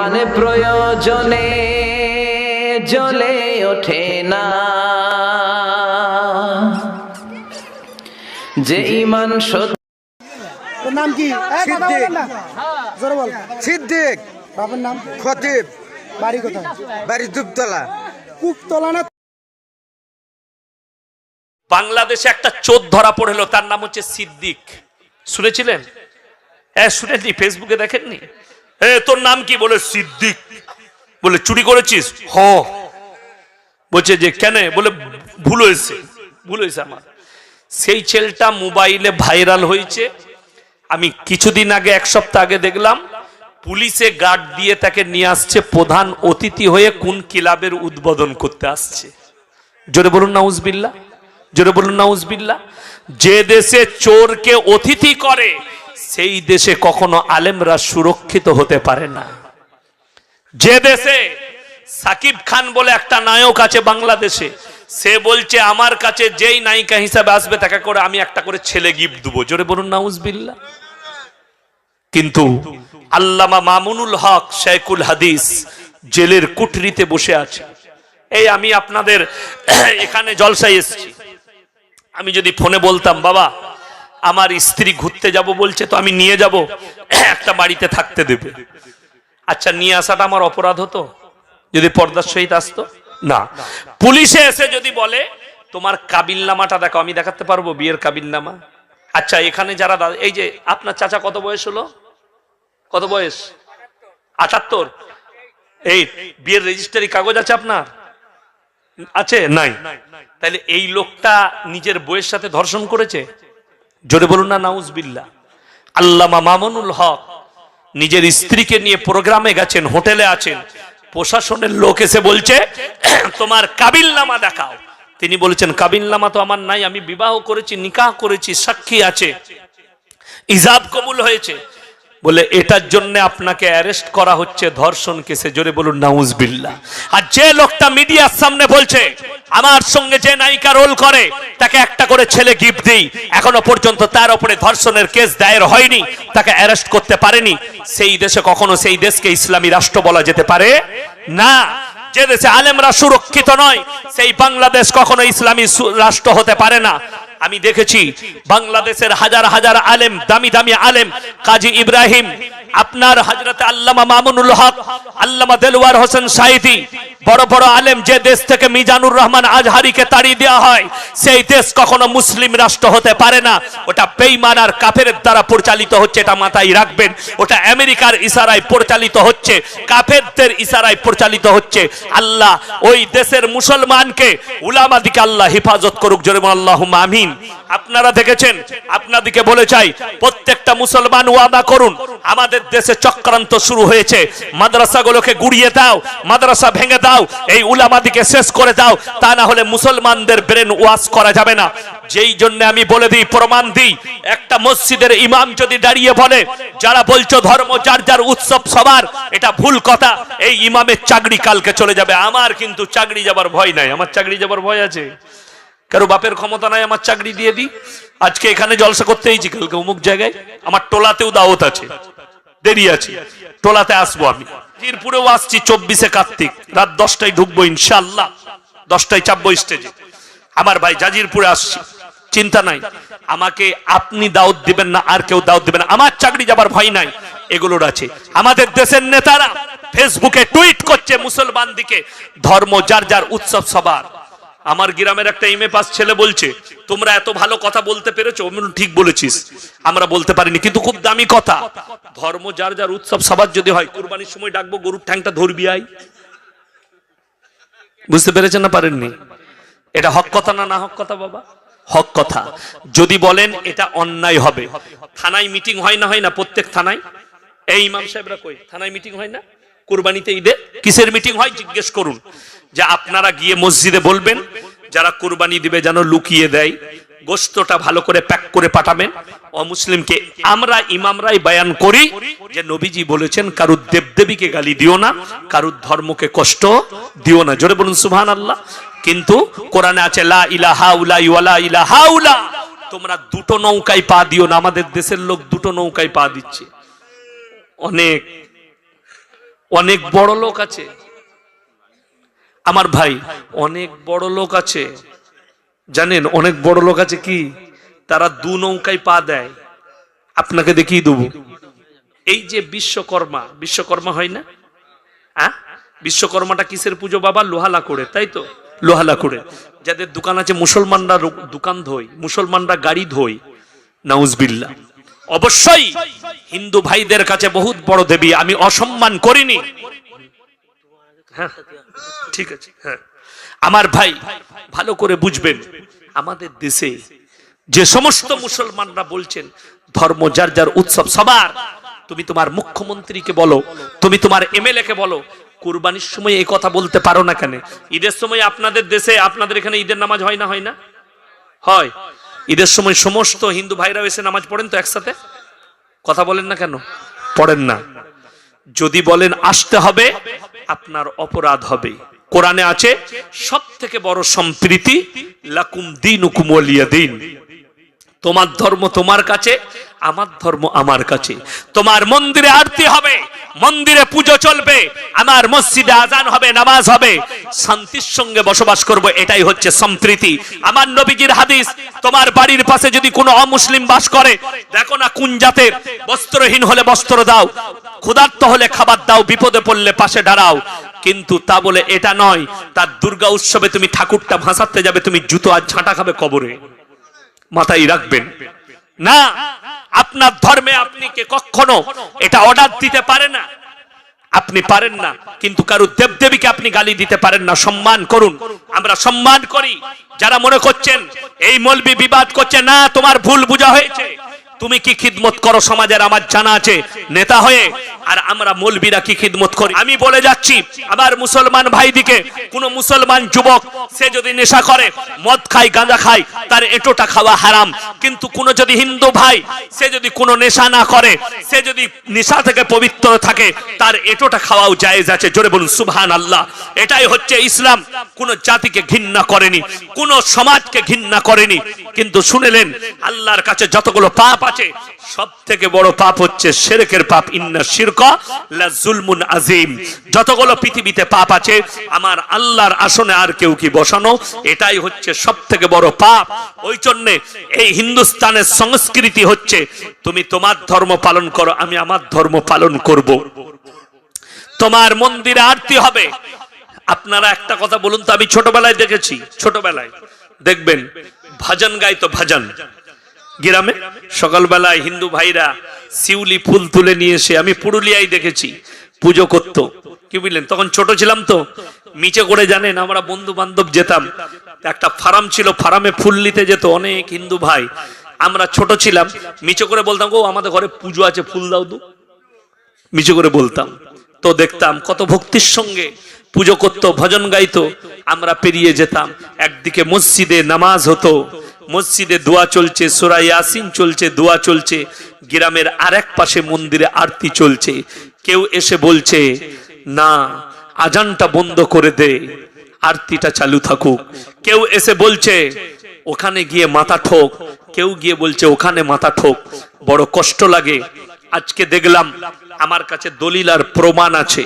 ইমানে প্রয়োজনে জ্বলে ওঠে না। যে ইমান সত্য নাম কি? সিদ্দিক। বাবার নাম? খতিব। বাড়ি কোথায়? বাড়ি দুবতলা। কুকতলা না বাংলাদেশে একটা চোর ধরা পড়ল তার নাম হচ্ছে সিদ্দিক। শুনেছিলেন? হ্যাঁ শুনেননি ফেসবুকে দেখেননি? তোর নাম কি? বলে সিদ্দিক। বলে, চুরি করেছিস? হ। বলছে যে, কেন? বলে, ভুল হয়েছে। ভুল হয়েছে আমার। সেই ছেলেটা মোবাইলে ভাইরাল হয়েছে। আমি কিছুদিন আগে, এক সপ্তাহ আগে দেখলাম, পুলিশে গার্ড দিয়ে তাকে নিয়ে আসছে প্রধান অতিথি হয়ে কোন ক্লাবের উদ্বোধন করতে আসছে। জোরে বলুন নাউজবিল্লা জোরে বলুন নাউজবিল্লা যে দেশে চোরকে অতিথি করে সেই দেশে কখনো আলেমরা সুরক্ষিত হতে পারে না। যে দেশে সাকিব খান বলে একটা নায়ক আছে বাংলাদেশে, সে বলছে, আমার কাছে যেই নায়িকা হিসাবে আসবে, তাকে করে আমি একটা করে ছেলে গিফট দেবো। জোরে বলুন নাউজবিল্লা কিন্তু আল্লামা মামুনুল হক শেখুল হাদিস জেলের কুঠরিতে বসে আছে। এই, আমি আপনাদের এখানে জলসায় এসেছি। আমি যদি ফোনে বলতাম, বাবা আমার স্ত্রী ঘুরতে যাব বলছে তো আমি নিয়ে যাব। একটা বাড়িতে থাকতে দেবে। আচ্ছা নিয়ে আসাটা আমার অপরাধ হতো? যদি পর্দার সহিত আসতো? না। পুলিশে এসে যদি বলে, তোমার কাবিলনামাটা দেখো, আমি দেখাতে পারব বিয়ের কাবিলনামা আচ্ছা এখানে যারা এই যে আপনার চাচা কত বয়স হলো? কত বয়স? আটাত্তর। এই বিয়ের রেজিস্ট্রারি কাগজ আছে আপনার? আছে? নাই। তাহলে এই লোকটা নিজের বইয়ের সাথে ধর্ষণ করেছে? জোরে বলুন না নাউজবিল্লা আল্লামা মামুনুল হক নিজের স্ত্রীকে নিয়ে প্রোগ্রামে গেছেন, হোটেলে আছেন। প্রশাসনের লোক এসে বলছে, তোমার কাবিল নামা দেখাও। তিনি বলেছেন কাবিল নামা তো আমার নাই, আমি বিবাহ করেছি, নিকাহ করেছি, সাক্ষী আছে। ইজাব কবুল হয়েছে। বলে, এটার জন্য আপনাকে অ্যারেস্ট করা হচ্ছে ধর্ষণ কেসে। জোরে বলুন নাউজবিল্লা আর যে লোকটা মিডিয়ার সামনে বলছে, আমার সঙ্গে যে নায়িকা রোল করে, তাকে একটা করে ছেলে গিফট দিই। এখনও পর্যন্ত তার উপরে ধর্ষণের কেস দায়ের হয়নি, তাকে অ্যারেস্ট করতে পারেনি। সেই দেশে কখনো সেই দেশকে ইসলামী রাষ্ট্র বলা যেতে পারে? না, যে দেশে আলেমরা সুরক্ষিত নয়, সেই বাংলাদেশ কখনো ইসলামী রাষ্ট্র হতে পারে না। আমি দেখেছি বাংলাদেশের হাজার হাজার আলেম, দামি দামি আলেম, কাজী ইব্রাহিম, আপনার হজরত আল্লামা মামুনুল হক, আল্লামা দেলওয়ার হোসেন সাইদি বড় বড় আলেম যে দেশ থেকে মিজানুর রহমান আজহারিকে তাড়িয়ে দেওয়া হয়, সেই দেশ কখনো মুসলিম রাষ্ট্র হতে পারে না। ওটা বেইমান আর কাফের দ্বারা পরিচালিত হচ্ছে, এটা মাথায় রাখবেন। ওটা আমেরিকার ইশারায় পরিচালিত হচ্ছে, কাফেরদের ইশারায় পরিচালিত হচ্ছে। আল্লাহ ওই দেশের মুসলমানকে, উলামাদিকে আল্লাহ হেফাজত করুক, জোরে আল্লাহ আমিন। আপনারা দেখেছেন আপনাদিকে বলে চাই, প্রত্যেকটা মুসলমান ওয়াদা করুন, আমাদের দেশে চক্রান্ত শুরু হয়েছে, মাদ্রাসাগুলোকে গুড়িয়ে দাও, মাদ্রাসা ভেঙে দাও এই উলামাদিকে শেষ করে দাও, তা না হলে মুসলমানদের ব্রেন ওয়াশ করা যাবে না। যেই জন্য আমি বলে দিই, প্রমাণ দিই, একটা মসজিদের ইমাম যদি দাঁড়িয়ে বলে, যারা বলছো ধর্ম, যার যার উৎসব সবার, এটা ভুল কথা, এই ইমামের চাকরি কালকে চলে যাবে। আমার কিন্তু চাকরি যাবার ভয় নাই। আমার চাকরি যাবার ভয় আছে। কারও বাপের ক্ষমতা নাই, আমার চাকরি দিয়ে দিই। আজকে এখানে জলসা করতে কালকে অমুক জায়গায়। আমার টোলাতেও দাওয়াত আছে। দেরি আছে। টোলাতে আসব আমি। জিরপুরেও আসছি চব্বিশে কার্তিক, রাত দশটায় ঢুকবো ইনশাল্লাহ দশটায় চাপবো স্টেজে আমার ভাই জাজিরপুরে আসছি। চিন্তা নাই। আমাকে আপনি দাওয়াত দিবেন না, আর কেউ দাওয়াত দিবেন। আমার চাকরি যাবার ভয় নাই, এগুলোর আছে। আমাদের দেশের নেতারা ফেসবুকে টুইট করছে মুসলমান দিকে ধর্ম যার যার উৎসব সবার। আমার গ্রামের একটা ইমে পাস ছেলে বলছে তোমরা এত ভালো কথা বলতে পেরেছ ঠিক বলেছিস। আমরা বলতে পারিনি, কিন্তু খুব দামি কথা। ধর্ম, যার যার উৎসব, সবার যদি হয়, কুরবানির সময় ডাকবো, গরুর ঠ্যাংটা ধরবি, আই। বুঝতে পেরেছেন না পারেননি? এটা হক কথা না না হক কথা, বাবা? হক কথা। যদি বলেন, এটা অন্যায় হবে। থানায় মিটিং হয় না হয় না, প্রত্যেক থানায়? এই ইমাম সাহেবরা কই? থানায় মিটিং হয় না? কুরবানিতে ঈদে? কিসের মিটিং হয়? জিজ্ঞেস করুন। যে আপনারা গিয়ে মসজিদে বলবেন যারা কুরবানি দিবে যেন লুকিয়ে দেয় গোস্তটা ভালো করে প্যাক করে পাঠাবেন। অমুসলিমকে আমরা, ইমামরাই বয়ান করি যে নবীজি বলেছেন, কারুর দেবদেবীকে গালি দিও না, কারুর ধর্মকে কষ্ট দিও না। জোরে বলুন সুবহান আল্লাহ কিন্তু কোরআনে আছে, লা ইলাহা উলা ইওয়ালা ইলাহা উলা। তোমরা দুটো নৌকায় পা দিও না, আমাদের দেশের লোক দুটো নৌকায় পা দিচ্ছে। অনেক অনেক বড় লোক আছে। আমার ভাই, অনেক বড় লোক আছে। জানেন, অনেক বড় লোক আছে কি? তারা দু নৌকায় পা দেয়। আপনাকে দেখিয়ে দেবো। এই যে বিশ্বকর্মা বিশ্বকর্মা হয় না? হ্যাঁ বিশ্বকর্মাটা কিসের পুজো বাবা? লোহালা করে, তাই তো? লোহালা করে। যাদের দোকান আছে, মুসলমানরা দোকান ধোয়, মুসলমানরা গাড়ি ধোয়। নাউজবিল্লা। অবশ্যই হিন্দু ভাইদের কাছে বহুত বড় দেবী, আমি অসম্মান করিনি। হ্যাঁ ঠিক আছে হ্যাঁ। আমার ভাই ভালো করে বুঝবেন, আমাদের দেশে যে সমস্ত মুসলমানরা বলছেন, ধর্ম যার যার উৎসব সবার, তুমি তোমার মুখ্যমন্ত্রীকে বলো, তুমি তোমার এমএলএ কে বলো, কুরবানির সময় এই কথা বলতে পারো না কেন? ঈদের সময় আপনাদের দেশে, আপনাদের এখানে ঈদের নামাজ হয় না হয় না? হয়। ঈদের সময় সমস্ত হিন্দু ভাইরাও এসে নামাজ পড়েন তো একসাথে? কথা বলেন না কেন? পড়েন না। যদি বলেন, আসতে হবে আপনার অপরাধ হবে। কোরআনে আছে সব থেকে বড় সম্প্রীতি, লাকুম দিন উকুমলিয়া দিন। তোমার ধর্ম তোমার কাছে, আমার ধর্ম আমার কাছে। তোমার মন্দিরে আরতি হবে মন্দিরে পুজো চলবে, আমার মসজিদে আজান হবে, নামাজ হবে। শান্তির সঙ্গে বসবাস করব, এটাই হচ্ছে সম্প্রীতি। আমার নবীজির হাদিস, তোমার বাড়ির পাশে যদি কোনো অমুসলিম বাস করে, দেখো না কোন জাতের, বস্ত্রহীন হলে বস্ত্র দাও, ক্ষুধার্ত হলে খাবার দাও, বিপদে পড়লে পাশে দাঁড়াও। কিন্তু তা বলে এটা নয়, তার দুর্গা উৎসবে তুমি ঠাকুরটা ভাসাতে যাবে, তুমি জুতো আর ঝাঁটা খাবে কবরে। মাথায় রাখবেন। না আপনার ধর্মে আপনি কে কখনো এটা অর্ডার দিতে পারে না? আপনি পারেন না, কিন্তু কারও দেবদেবীকে আপনি গালি দিতে পারেন না। সম্মান করুন। আমরা সম্মান করি। যারা মনে করছেন, এই মলবি বিবাদ করছে, না, তোমার ভুল বোঝা হয়েছে। তুমি কি খিদমত করো? সমাজের আমার জানা আছে। নেতা হয়ে আর আমরা মলবিরা কি খিদমত করি? আমি বলে যাচ্ছি, আমার মুসলমান ভাইদিকে, কোন মুসলমান যুবক, সে যদি নেশা করে, মদ খায়, গাঁজা খায়, তার এটোটা খাওয়া হারাম। কিন্তু কোন যদি হিন্দু ভাই, সে যদি কোনো নেশা না করে, সে যদি নেশা থেকে পবিত্র থাকে, তার এটোটা খাওয়াও জায়েজ আছে। জোরে বলুন সুবহান আল্লাহ এটাই হচ্ছে ইসলাম। কোন জাতিকে ঘৃণা করেনি, কোন সমাজকে ঘৃণা করেনি। কিন্তু শুনেলেন, আল্লাহর কাছে যতগুলো পাপ আছে। সব থেকে বড় পাপ হচ্ছে শেরেকের পাপ, ইন্না শিরকা লা জুলমুন আজিম যতগুলো পৃথিবীতে পাপ আছে, আমার আল্লাহর আসনে আর কেউ কি বসানো? এটাই হচ্ছে সব থেকে বড় পাপ। ওই জন্য এই হিন্দুস্তানের সংস্কৃতি হচ্ছে, তুমি তোমার ধর্ম পালন করো, আমি আমার ধর্ম পালন করব। তোমার মন্দিরে আরতি হবে। আপনারা একটা কথা বলুন তো, আমি ছোটবেলায় দেখেছি, ছোটবেলায়। দেখবেন, ভজন গাইতো ভজন। গ্রামে সকালবেলায় হিন্দু ভাইরা শিউলি ফুল তুলে নিয়ে এসে আমি পুরুলিয়ায় দেখেছি, পুজো করত। কি বুঝলেন? তখন ছোট ছিলাম তো। নিচে করে জানেন, আমরা বন্ধু বান্ধব যেতাম। একটা ফার্ম ছিল, ফার্মে ফুল নিতে যেত অনেক হিন্দু ভাই। আমরা ছোট ছিলাম, মিচে করে বলতাম, গো, আমাদের ঘরে পুজো আছে, ফুল দাও তো। মিচু করে বলতাম। তো দেখতাম কত ভক্তির সঙ্গে পুজো করতো, ভজন গাইতো, আমরা পেরিয়ে যেতাম। একদিকে মসজিদে নামাজ হতো মসজিদে দোয়া চলছে, সোরা ইয়াসিন চলছে, দোয়া চলছে, গ্রামের আরেক পাশে মন্দিরে আরতি চলছে। কেউ এসে বলছে, না, আজানটা বন্ধ করে দে, আরতিটা চালু থাকুক। কেউ এসে বলছে, ওখানে গিয়ে মাথা ঠোক। কেউ গিয়ে বলছে, ওখানে মাথা ঠোক, বড় কষ্ট লাগে। আজকে দেখলাম, আমার কাছে দলিল আর প্রমাণ আছে।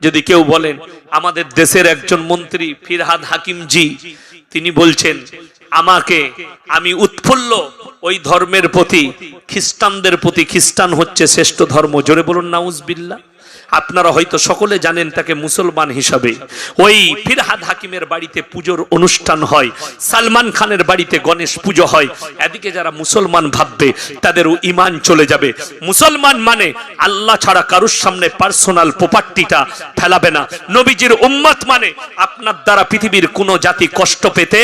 যদি কেউ বলেন, আমাদের দেশের একজন মন্ত্রী ফিরহাদ হাকিম জি তিনি বলছেন আমাকে আমি উৎফুল্ল। ওই ধর্মের প্রতি, খ্রিস্টানদের প্রতি, খ্রিস্টান হচ্ছে শ্রেষ্ঠ ধর্ম। জোরে বলুন নাউজবিল্লা আপনারা হয়তো সকলে জানেন তাকে মুসলমান হিসাবে। ওই ফিরহাদ হাকিমের বাড়িতে পুজোর অনুষ্ঠান হয়, সালমান খানের বাড়িতে গণেশ পুজো হয়। এদিকে যারা মুসলমান ভাববে, তাদেরও ইমান চলে যাবে। মুসলমান মানে আল্লাহ ছাড়া কারুর সামনে পার্সোনাল প্রপার্টিটা ফেলাবে না। নবীজির উম্মত মানে আপনার দ্বারা পৃথিবীর কোনো জাতি কষ্ট পেতে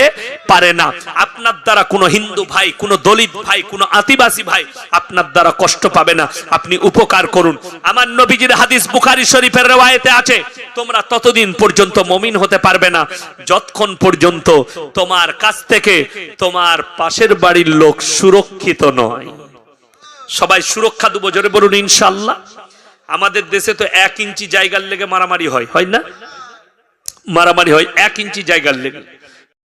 পারে না। আপনার দ্বারা কোনো হিন্দু ভাই, কোনো দলিত ভাই, কোনো আদিবাসী ভাই আপনার দ্বারা কষ্ট পাবে না। আপনি উপকার করুন। আমার নবীজির হাদিস বুখারী শরীফের রেওয়ায়েতে আছে, তোমরা ততদিন পর্যন্ত মমিন হতে পারবে না। যতক্ষণ পর্যন্ত তোমার কাছ থেকে তোমার পাশের বাড়ির লোক সুরক্ষিত নয়। সবাই সুরক্ষা দেবো, জোরে বলুন ইনশাল্লাহ আমাদের দেশে তো এক ইঞ্চি জায়গার লেগে মারামারি হয় হয় না? মারামারি হয় এক ইঞ্চি জায়গার লেগে।